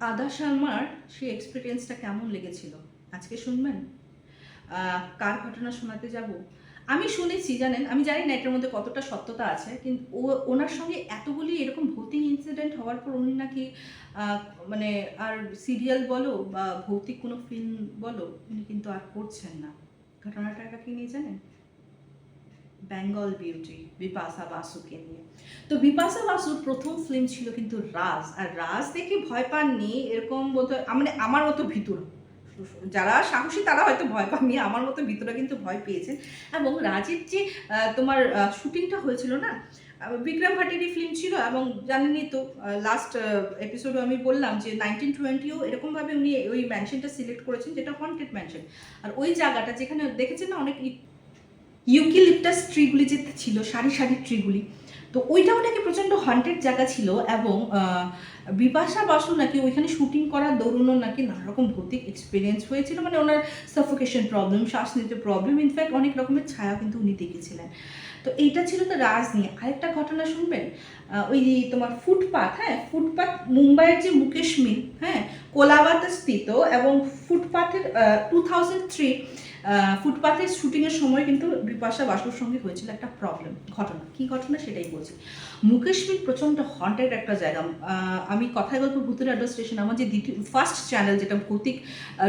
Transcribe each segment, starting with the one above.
আদা শর্মার সেই এক্সপিরিয়েন্সটা কেমন লেগেছিল? আজকে শুনবেন? কার ঘটনা শোনাতে যাব? আমি শুনেছি, জানেন? আমি জানি না এটার মধ্যে কতটা সত্যতা আছে, কিন্তু ও, ওনার সঙ্গে এতগুলি এরকম ভৌতিক ইনসিডেন্ট হওয়ার পর উনি নাকি মানে আর সিরিয়াল বলো বা ভৌতিক কোনো ফিল্ম বলো, উনি কিন্তু আর করছেন না। ঘটনাটা কি নিয়ে জানেন? বেঙ্গল বিউটি বিপাশা বাসুকে নিয়ে। তো বিপাশা বাসুর প্রথম ফিল্ম ছিল কিন্তু রাজ আর রাজ দেখে ভয় পাননি, এরকম বলতে মানে আমার মতো ভিতর। যারা সাহসী তারা হয়তো ভয় পাননি, আমার মতো ভিতরে কিন্তু ভয় পেয়েছেন এবং রাজের যে তোমার শুটিংটা হয়েছিল না বিক্রম ভাটেরই ফিল্ম ছিল, এবং জানেনই তো লাস্ট এপিসোডে আমি বললাম যে নাইনটিন টোয়েন্টিও এরকমভাবে উনি ওই ম্যানশনটা সিলেক্ট করেছেন, যেটা হন্টেড ম্যানশন আর ওই জায়গাটা যেখানে দেখেছেন না, অনেক ইউকিলিপটাস ট্রিগুলি যে ছিল, সারি সারি ট্রিগুলি, তো ওইটাও নাকি প্রচণ্ড হন্টেড জায়গা ছিল এবং বিপাশা বাসু নাকি ওইখানে শুটিং করার দরুনও নাকি নানা রকম ভৌতিক এক্সপিরিয়েন্স হয়েছিল মানে ওনার সাফোকেশন প্রবলেম শ্বাস নিতে প্রবলেম ইনফ্যাক্ট অনেক রকমের ছায়া কিন্তু উনি দেখেছিলেন। তো এইটা ছিল তো রাজ নিয়ে। আরেকটা ঘটনা শুনবেন? ওই তোমার ফুটপাথ হ্যাঁ ফুটপাথ মুম্বাইয়ের যে মুকেশ মিল হ্যাঁ কোলাবাতে স্থিত এবং ফুটপাথের টু থাউজেন্ড থ্রি ফুটপাথের শুটিংয়ের সময় কিন্তু বিপাশা বাসুর সঙ্গে হয়েছিল একটা প্রবলেম ঘটনা। কি ঘটনা সেটাই বলছি। মুকেশ মিল প্রচণ্ড হন্টেড একটা জায়গা। আমি কথায় গল্প ভূতের আড্ডা স্টেশন আমার যে দ্বিতীয় ফার্স্ট চ্যানেল যেটা ভৌতিক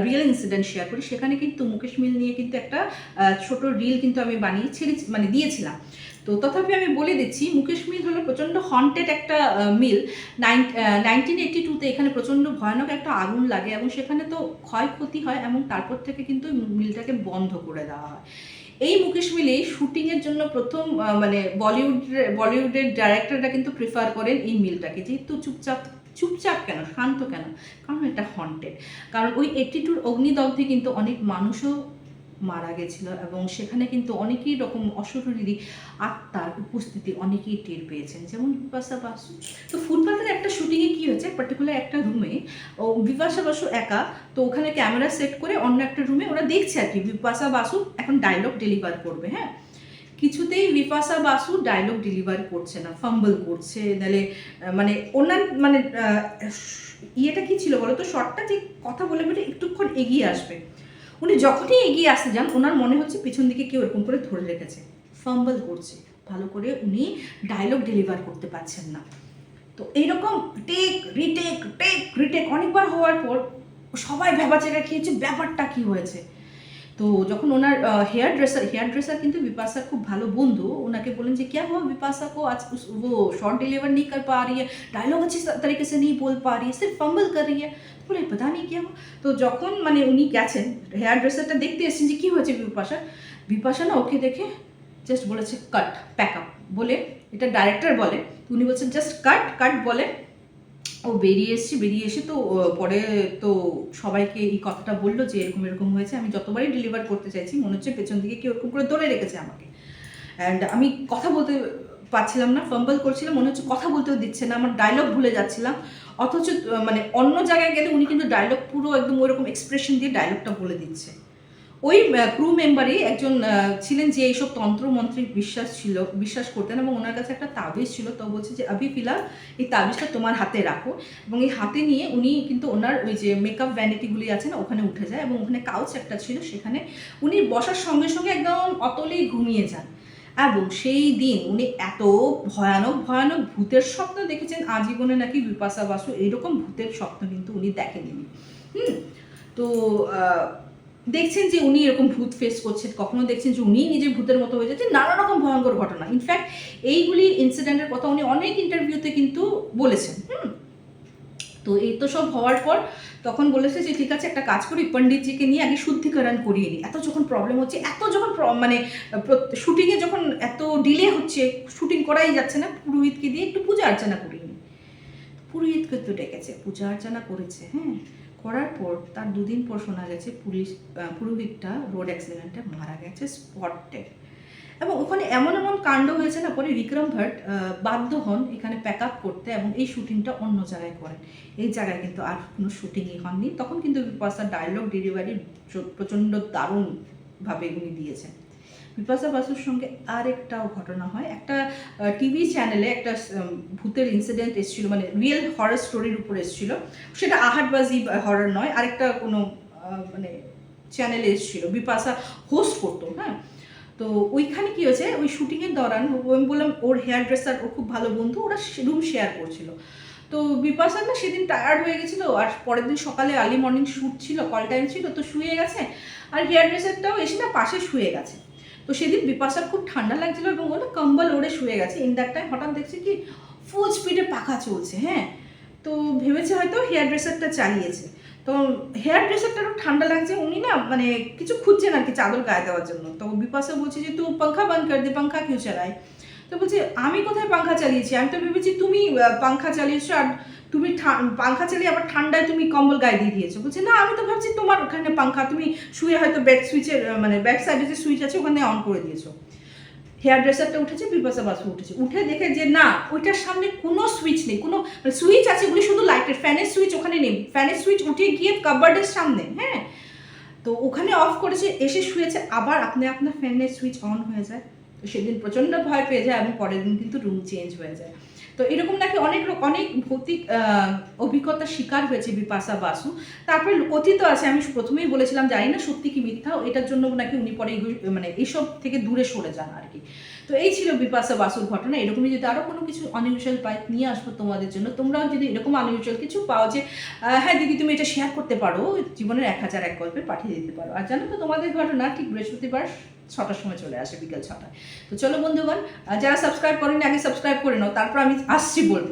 রিয়েল ইনসিডেন্ট শেয়ার করি, সেখানে কিন্তু মুকেশ মিল নিয়ে কিন্তু একটা ছোট রিল কিন্তু আমি বানিয়ে ছেড়ে মানে দিয়েছিলাম। তো তথাপি আমি বলে দিচ্ছি, মুকেশ মিল হলো প্রচণ্ড হন্টেড একটা মিল নাইন নাইনটিন এইটি টুতে এখানে প্রচণ্ড ভয়ানক একটা আগুন লাগে এবং সেখানে তো ক্ষয়ক্ষতি হয় এবং তারপর থেকে কিন্তু মিলটাকে বন্ধ করে দেওয়া হয়। এই মুকেশ মিলে শুটিংয়ের জন্য প্রথম মানে বলিউড বলিউডের ডাইরেক্টররা কিন্তু প্রিফার করেন এই মিলটাকে যেহেতু চুপচাপ চুপচাপ কেন, শান্ত কেন? কারণ এটা হন্টেড কারণ ওই এইটি টুর অগ্নিদগ্ধে কিন্তু অনেক মানুষও মারা গেছিল এবং সেখানে কিন্তু অনেকই রকম অশরীরী আত্মার উপস্থিতি অনেকেই টের পেয়েছেন। যেমন বিপাশা বাসু। তো ফুটপাথের একটা শুটিংয়ে কি হয়েছে? পার্টিকুলার একটা রুমে ও বিপাশা বাসু একা, তো ওখানে ক্যামেরা সেট করে অন্য একটা রুমে ওরা দেখছে আর কি। বিপাশা বাসু এখন ডায়লগ ডেলিভার করবে হ্যাঁ? কিছুতেই বিপাশা বাসু ডায়লগ ডেলিভার করছে না ফাম্বল করছে নাহলে মানে ওনার মানে ইয়েটা কি ছিল বলো তো শর্টটা যে কথা বলে বলে একটুক্ষণ এগিয়ে আসবে। উনি যখনই এগিয়ে আসতে যান ওনার মনে হচ্ছে পিছন দিকে কেউ এরকম করে ধরে রেখেছে। ফাম্বল করছে। ভালো করে উনি ডায়লগ ডেলিভার করতে পারছেন না। তো এইরকম টেক রিটেক টেক রিটেক অনেকবার হওয়ার পর সবাই ভেবাচেরা খেয়েছে, ব্যাপারটা কি হয়েছে? তো যখন ওনার হেয়ার ড্রেসার হেয়ার ড্রেসার কিন্তু বিপাশার খুব ভালো বন্ধু ওনাকে বলেন যে क्या हुआ विपाशा को आज उस- वो शॉर्ट डिलीवर नहीं कर पा रही है डायलॉग अच्छी तरीके से नहीं बोल पा रही है सिर्फ फंबल कर रही है বলে पता नहीं क्या हुआ তো যখন মানে উনি গেছেন হেয়ার ড্রেসারটা দেখতে এসেছেন যে কী হয়েছে বিপাশা বিপাশা না ওকে দেখে জাস্ট বলেছে কাট প্যাক আপ বলে এটা ডাইরেক্টর বলে তো উনি বলছেন জাস্ট কাট কাট বলে ও বেরিয়ে এসেছি, বেরিয়ে এসে তো পরে তো সবাইকে এই কথাটা বলল যে এরকম এরকম হয়েছে, আমি যতবারই ডেলিভার করতে চাইছি, মনে হচ্ছে পেছন দিকে কেউ এরকম করে ধরে রেখেছে আমাকে। অ্যান্ড আমি কথা বলতে পারছিলাম না ফাম্বল করছিলাম, মনে হচ্ছে কথা বলতেও দিচ্ছে না, আমার ডায়লগ ভুলে যাচ্ছিলাম। অথচ মানে অন্য জায়গায় গেলে উনি কিন্তু ডায়লগ পুরো একদম ওইরকম এক্সপ্রেশন দিয়ে ডায়লগটা বলে দিচ্ছে। ওই ক্রু মেম্বারই একজন ছিলেন যে এইসব তন্ত্রমন্ত্রে বিশ্বাস ছিল, বিশ্বাস করতেন এবং ওনার কাছে একটা তাবিজ ছিল, তো বলছে যে আবি ফিলহাল এই তাবিজটা তোমার হাতে রাখো। এবং এই হাতে নিয়ে উনি কিন্তু ওনার ওই যে মেকআপ ভ্যানিটিগুলি আছে না, ওখানে উঠে যায় এবং ওখানে কাউচ একটা ছিল, সেখানে উনি বসার সঙ্গে সঙ্গে একদম অতলেই ঘুমিয়ে যান। এবং সেই দিন উনি এত ভয়ানক ভয়ানক ভূতের স্বপ্ন দেখেছেন, আজীবনে নাকি বিপাশা বাসু, এইরকম ভূতের স্বপ্ন কিন্তু উনি দেখেননি। হুম? তো দেখছেন যে উনি এরকম ভূত ফেস করছেন, কখনো দেখছেন যে উনি নিজে ভূতের মতো হয়ে যাচ্ছেন, নানা রকম ভয়ঙ্কর ঘটনা। ইনফ্যাক্ট এইগুলি ইনসিডেন্টের কথা উনি অনেক ইন্টারভিউতে কিন্তু বলেছেন, হুম? তো এই তো সব হওয়ার পর তখন বলেছে যে, ঠিক আছে, একটা কাজ করি, পণ্ডিতজিকে নিয়ে আগে শুদ্ধিকরণ করিয়ে নিই। এত যখন প্রবলেম হচ্ছে, এত যখন মানে শুটিংয়ে যখন এত ডিলে হচ্ছে শুটিং করাই যাচ্ছে না, পুরোহিতকে দিয়ে একটু পূজা অর্চনা করিয়ে নিই। পুরোহিতকে তো ডেকেছে পূজা অর্চনা করেছে হ্যাঁ? করার পর তার দুদিন পর শোনা গেছে পুলিশ পুরোহিতটা রোড অ্যাক্সিডেন্টে মারা গেছে স্পটে এবং ওখানে এমন এমন কাণ্ড হয়েছে না পরে বিক্রম ভাট আহ, বাধ্য হন এখানে প্যাক আপ করতে এবং এই শুটিংটা অন্য জায়গায় করেন। এই জায়গায় কিন্তু আর কোনো শুটিংই হয়নি তখন কিন্তু বিপাশার ডায়লগ ডেলিভারি প্রচণ্ড দারুণভাবে উনি দিয়েছেন। বিপাশা বাসুর সঙ্গে আরেকটাও ঘটনা হয়। একটা টিভি চ্যানেলে একটা ভূতের ইনসিডেন্ট এসেছিল মানে রিয়েল হরার স্টোরির উপর এসেছিল। সেটা আহাটবাজি হরার নয়, আরেকটা কোনো মানে চ্যানেলে এসেছিল। বিপাশা হোস্ট করতো হ্যাঁ? তো ওইখানে কি হয়েছে, ওই শুটিংয়ের দৌরান আমি বললাম, ওর হেয়ার ড্রেসার ও খুব ভালো বন্ধু, ওরা রুম শেয়ার করছিল। তো বিপাশা না সেদিন টায়ার্ড হয়ে গেছিল, আর পরের দিন সকালে আর্লি মর্নিং শ্যুট ছিল কল টাইম ছিল, তো শুয়ে গেছে। আর হেয়ার ড্রেসারটাও এসে না পাশে শুয়ে গেছে। তো সেদিন বিপাশার খুব ঠান্ডা লাগছিল এবং ওটা কম্বল ওড়ে শুয়ে গেছে। ইন দ্যাট টাইম হঠাৎ দেখছি কি ফুল স্পিডে পাখা চলছে হ্যাঁ? তো ভেবেছে হয়তো হেয়ার ড্রেসারটা চালিয়েছে। তো হেয়ার ড্রেসারটা ঠান্ডা লাগছে, উনি না মানে কিছু খুঁজছেন আর কি চাদর গায়ে দেওয়ার জন্য। তো বিপাশা বলছে যে, তুই পাখা বন্ধ কর, দে পাখা কেউ চালায় তো বলছে, আমি কোথায় পাঙ্খা চালিয়েছি? আমি তো ভেবেছি তুমি পাঙ্খা চালিয়েছো আর তুমি পাঙ্খা চালিয়ে আবার ঠান্ডায় তুমি কম্বল গায়ে দিয়ে দিয়েছ। বলছে, না, আমি তো ভাবছি তোমার ওখানে পাঙ্খা তুমি শুয়ে হয়তো ব্যাক সুইচের মানে ব্যাক সাইডে যে সুইচ আছে ওখানে অন করে দিয়েছ। হেয়ার ড্রেসারটা উঠেছে বিপাশা বাসু উঠেছে। উঠে দেখে যে, না, ওইটার সামনে কোনো সুইচ নেই, কোনো সুইচ আছে ওগুলি শুধু লাইটের ফ্যানের সুইচ ওখানে নেই ফ্যানের সুইচ উঠে গিয়ে কাবার্ডের সামনে হ্যাঁ? তো ওখানে অফ করেছে, এসে শুয়েছে, আবার আপনি আপনার ফ্যানের সুইচ অন হয়ে যায়। তো সেদিন প্রচণ্ড ভয় পেয়ে যায় এবং পরের দিন কিন্তু রুম চেঞ্জ হয়ে যায়। তো এরকম নাকি অনেক অনেক ভৌতিক অভিজ্ঞতার শিকার হয়েছে বিপাশা বাসু। তারপরে কথিত আছে, আমি প্রথমেই বলেছিলাম, জানি না সত্যি কি মিথ্যা, এটার জন্য নাকি উনি পরে মানে এইসব থেকে দূরে সরে যান আর কি। তো এই ছিল বিপাশা বাসুর ঘটনা। এরকমই যদি আরও কোনো কিছু অনইউজুয়াল পাই নিয়ে আসব তোমাদের জন্য। তোমরাও যদি এরকম অনইউজুয়াল কিছু পাও যে হ্যাঁ দিদি, তুমি এটা শেয়ার করতে পারো। জীবনের এক হাজার এক গল্পে পাঠিয়ে দিতে পারো। আর জানো তো, তোমাদের ঘটনা ঠিক বৃহস্পতিবার ছটার সময় চলে আসে, বিকেল ছটায়। তো চলো বন্ধুগণ যারা সাবস্ক্রাইব করেনি, আগে সাবস্ক্রাইব করে নাও। তারপর আমি আসছি বলব।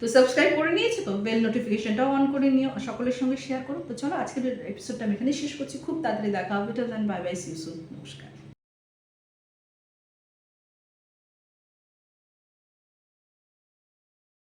তো সাবস্ক্রাইব করে নিয়েছো তো বেল নোটিফিকেশনটাও অন করে নিও। সকলের সঙ্গে শেয়ার করো। তো চলো, আজকের এপিসোডটা আমি এখানে শেষ করছি। খুব তাড়াতাড়ি দেখা হবে। বাই বাই সিউ সুন নমস্কার।